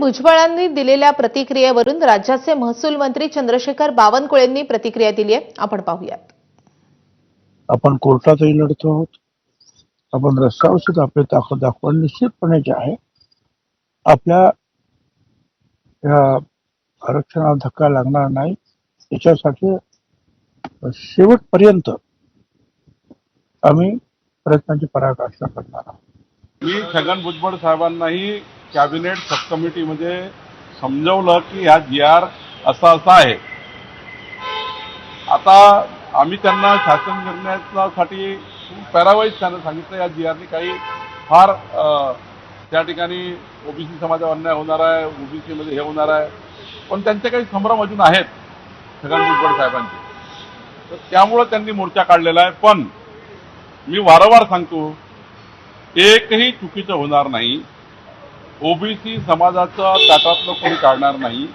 भुजबळांनी दिलेल्या प्रतिक्रियेवरून राज्याचे महसूल मंत्री चंद्रशेखर बावनकुळेंनी प्रतिक्रिया दिली आहे. आपण पाहूयात. आपण कोर्टातही लढतो आहोत. आपण रस्त्यावर सुद्धा आपली ताकद दाखवणं निश्चितपणे जे आहे आपल्या या आरक्षणाला धक्का लागणार नाही. याच्यासाठी शेवटपर्यंत आम्ही प्रयत्नाची पराकाष्ठा करणार आहोत. मी छगन भुजबळ साहेबांनाही कॅबिनेट सब कमिटीमध्ये म्हणजे समजवलं की हा जी आर असा असा आहे. आता आम्ही त्यांना शासन निर्णयासाठी पॅरावाईज त्यांना सांगितलं या जी आरने काही फार त्या ठिकाणी ओबीसी समाजावर अन्याय होणार आहे ओबीसीमध्ये हे होणार आहे. पण त्यांचे काही संभ्रम अजून आहेत छगन भुजबळ साहेबांचे. तर त्यामुळं त्यांनी मोर्चा काढलेला आहे. पण मी वारंवार सांगतो एकही चुकीचं होणार नाही. ओबीसी समाजाचं ताटातलं कोणी काढणार नाही.